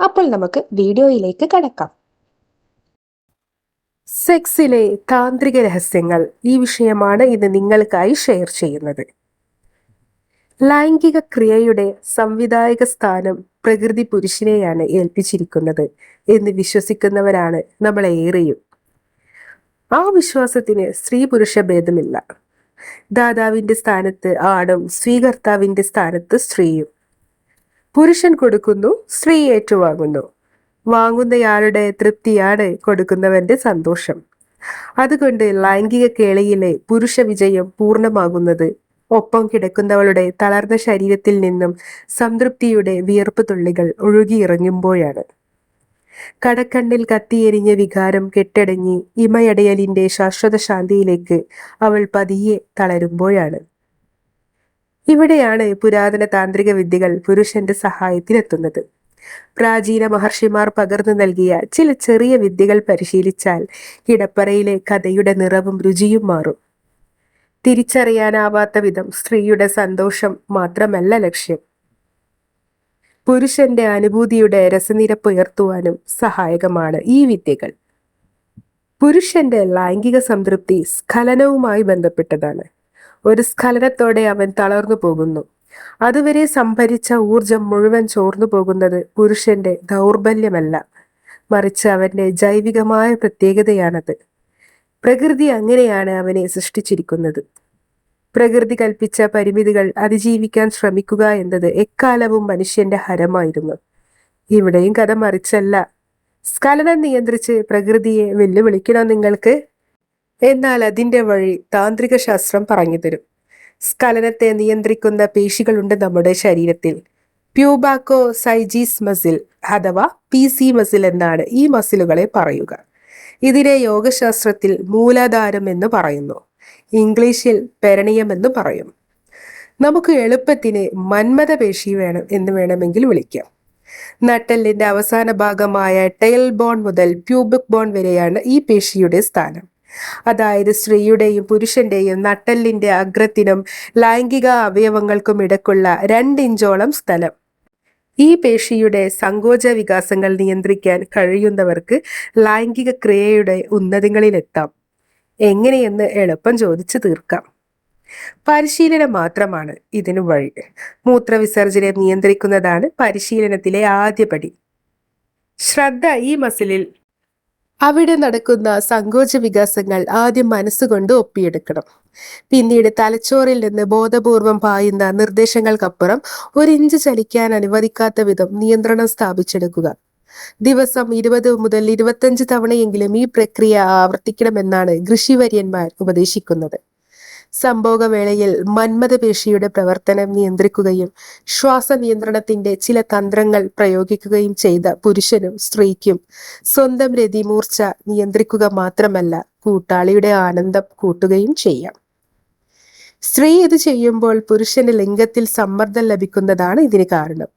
അപ്പോൾ നമുക്ക് വീഡിയോയിലേക്ക് കടക്കാം. സെക്സിലെ താന്ത്രിക രഹസ്യങ്ങൾ ഈ വിഷയമാണ് ഇന്ന് നിങ്ങൾക്കായി ഷെയർ ചെയ്യുന്നത്. ലൈംഗിക ക്രിയയുടെ സംവിധായക സ്ഥാനം പ്രകൃതി പുരുഷനെയാണ് ഏൽപ്പിച്ചിരിക്കുന്നത് എന്ന് വിശ്വസിക്കുന്നവരാണ് നമ്മളേറെയും ആ വിശ്വാസത്തിന് സ്ത്രീ പുരുഷ ഭേദമില്ല. ദാതാവിന്റെ സ്ഥാനത്ത് ആടും സ്വീകർത്താവിന്റെ സ്ഥാനത്ത് സ്ത്രീയും. പുരുഷൻ കൊടുക്കുന്നു സ്ത്രീ ഏറ്റുവാങ്ങുന്നു. വാങ്ങുന്നയാളുടെ തൃപ്തിയാണ് കൊടുക്കുന്നവന്റെ സന്തോഷം. അതുകൊണ്ട് ലൈംഗിക കേളിയിലെ പുരുഷ വിജയം പൂർണമാകുന്നത് ഒപ്പം കിടക്കുന്നവളുടെ തളർന്ന ശരീരത്തിൽ നിന്നും സംതൃപ്തിയുടെ വിയർപ്പ് തുള്ളികൾ ഒഴുകിയിറങ്ങുമ്പോഴാണ്. കടക്കണ്ണിൽ കത്തിയെരിഞ്ഞ വികാരം കെട്ടടങ്ങി ഇമയടയലിന്റെ ശാശ്വത ശാന്തിയിലേക്ക് അവൾ പതിയെ തളരുമ്പോഴാണ്. ഇവിടെയാണ് പുരാതന താന്ത്രിക വിദ്യകൾ പുരുഷന്റെ സഹായത്തിനെത്തുന്നത്. പ്രാചീന മഹർഷിമാർ പകർന്നു നൽകിയ ചില ചെറിയ വിദ്യകൾ പരിശീലിച്ചാൽ കിടപ്പറയിലെ കഥയുടെ നിറവും രുചിയും മാറും. തിരിച്ചറിയാനാവാത്ത വിധം സ്ത്രീയുടെ സന്തോഷം മാത്രമല്ല ലക്ഷ്യം. പുരുഷന്റെ അനുഭൂതിയുടെ രസനിരപ്പ് ഉയർത്തുവാനും സഹായകമാണ് ഈ വിദ്യകൾ. പുരുഷന്റെ ലൈംഗിക സംതൃപ്തി സ്ഖലനവുമായി ബന്ധപ്പെട്ടതാണ്. ഒരു സ്ഖലനത്തോടെ അവൻ തളർന്നു പോകുന്നു. അതുവരെ സംഭരിച്ച ഊർജം മുഴുവൻ ചോർന്നു പോകുന്നത് പുരുഷന്റെ ദൗർബല്യമല്ല. മറിച്ച് അവന്റെ ജൈവികമായ പ്രത്യേകതയാണത്. പ്രകൃതി അങ്ങനെയാണ് അവനെ സൃഷ്ടിച്ചിരിക്കുന്നത്. പ്രകൃതി കൽപ്പിച്ച പരിമിതികൾ അതിജീവിക്കാൻ ശ്രമിക്കുക എന്നത് എക്കാലവും മനുഷ്യന്റെ ഹരമായിരുന്നു. ഇവിടെയും കഥ മറിച്ചല്ല. സ്ഖലനം നിയന്ത്രിച്ച് പ്രകൃതിയെ വെല്ലുവിളിക്കണോ നിങ്ങൾക്ക്? എന്നാൽ അതിന്റെ വഴി താന്ത്രിക ശാസ്ത്രം പറഞ്ഞു തരും സ്ഖലനത്തെ നിയന്ത്രിക്കുന്ന പേശികളുണ്ട് നമ്മുടെ ശരീരത്തിൽ. പ്യൂബാക്കോ സൈജീസ് മസിൽ അഥവാ പി സി മസിൽ എന്നാണ് ഈ മസിലുകളെ പറയുക. ഇതിനെ യോഗശാസ്ത്രത്തിൽ മൂലാധാരം എന്ന് പറയുന്നു. ഇംഗ്ലീഷിൽ പെരണിയം എന്ന് പറയും. നമുക്ക് എളുപ്പത്തിന് മന്മത പേശി വേണം എന്ന് വേണമെങ്കിൽ വിളിക്കാം. നട്ടലിന്റെ അവസാന ഭാഗമായ ടെയിൽ ബോൺ മുതൽ പ്യൂബിക് ബോൺ വരെയാണ് ഈ പേശിയുടെ സ്ഥാനം. അതായത് സ്ത്രീയുടെയും പുരുഷന്റെയും നട്ടലിന്റെ അഗ്രത്തിനും ലൈംഗിക അവയവങ്ങൾക്കും ഇടക്കുള്ള രണ്ടിഞ്ചോളം സ്ഥലം. ഈ പേശിയുടെ സങ്കോച വികാസങ്ങൾ നിയന്ത്രിക്കാൻ കഴിയുന്നവർക്ക് ലൈംഗിക ക്രിയയുടെ ഉന്നതികളിലെത്താം. എങ്ങനെയെന്ന് എളുപ്പം ചോദിച്ചു തീർക്കാം. പരിശീലനം മാത്രമാണ് ഇതിനു വഴി. മൂത്രവിസർജനം നിയന്ത്രിക്കുന്നതാണ് പരിശീലനത്തിലെ ആദ്യപടി ശ്രദ്ധ ഈ മസിലിൽ അവിടെ നടക്കുന്ന സങ്കോച വികാസങ്ങൾ ആദ്യം മനസ്സുകൊണ്ട് ഒപ്പിയെടുക്കണം. പിന്നീട് തലച്ചോറിൽ നിന്ന് ബോധപൂർവം പായുന്ന നിർദ്ദേശങ്ങൾക്കപ്പുറം ഒരു ഇഞ്ച് ചലിക്കാൻ അനുവദിക്കാത്ത വിധം നിയന്ത്രണം സ്ഥാപിച്ചെടുക്കുക. ദിവസം ഇരുപത് മുതൽ ഇരുപത്തഞ്ച് തവണയെങ്കിലും ഈ പ്രക്രിയ ആവർത്തിക്കണമെന്നാണ് കൃഷിവര്യന്മാർ ഉപദേശിക്കുന്നത്. സംഭോഗവേളയിൽ മന്മഥപേശിയുടെ പ്രവർത്തനം നിയന്ത്രിക്കുകയും ശ്വാസ നിയന്ത്രണത്തിന്റെ ചില തന്ത്രങ്ങൾ പ്രയോഗിക്കുകയും ചെയ്ത പുരുഷനും സ്ത്രീക്കും സ്വന്തം രതിമൂർച്ച നിയന്ത്രിക്കുക മാത്രമല്ല കൂട്ടാളിയുടെ ആനന്ദം കൂട്ടുകയും ചെയ്യാം. സ്ത്രീ ഇത് ചെയ്യുമ്പോൾ പുരുഷന് ലിംഗത്തിൽ സമ്മർദ്ദം ലഭിക്കുന്നതാണ് ഇതിന് കാരണം.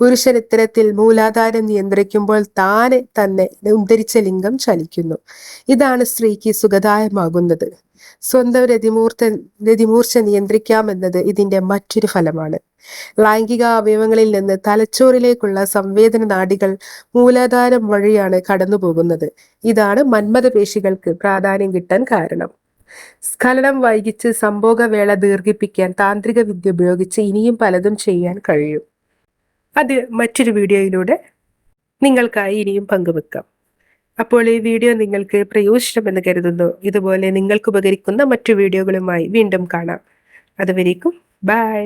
പുരുഷൻ ഇത്തരത്തിൽ മൂലാധാരം നിയന്ത്രിക്കുമ്പോൾ താനെ തന്നെ ഉദ്ധരിച്ച ലിംഗം ചലിക്കുന്നു. ഇതാണ് സ്ത്രീക്ക് സുഖദായമാകുന്നത് സ്വന്തം രതിമൂർത്ത രതിമൂർച്ച നിയന്ത്രിക്കാമെന്നത് ഇതിന്റെ മറ്റൊരു ഫലമാണ്. ലൈംഗിക അവയവങ്ങളിൽ നിന്ന് തലച്ചോറിലേക്കുള്ള സംവേദന നാടികൾ മൂലാധാരം വഴിയാണ് കടന്നുപോകുന്നത്. ഇതാണ് മന്മത പേശികൾക്ക് പ്രാധാന്യം കിട്ടാൻ കാരണം. സ്ഖലനം വൈകിച്ച് സംഭോഗവേള ദീർഘിപ്പിക്കാൻ താന്ത്രിക വിദ്യ ഉപയോഗിച്ച് ഇനിയും പലതും ചെയ്യാൻ കഴിയും. അത് മറ്റൊരു വീഡിയോയിലൂടെ നിങ്ങൾക്കായി ഇനിയും പങ്കുവെക്കാം. അപ്പോൾ ഈ വീഡിയോ നിങ്ങൾക്ക് പ്രയോജനമെന്ന് കരുതുന്നു. ഇതുപോലെ നിങ്ങൾക്ക് ഉപകരിക്കുന്ന മറ്റു വീഡിയോകളുമായി വീണ്ടും കാണാം. അതുവരേക്കും ബൈ.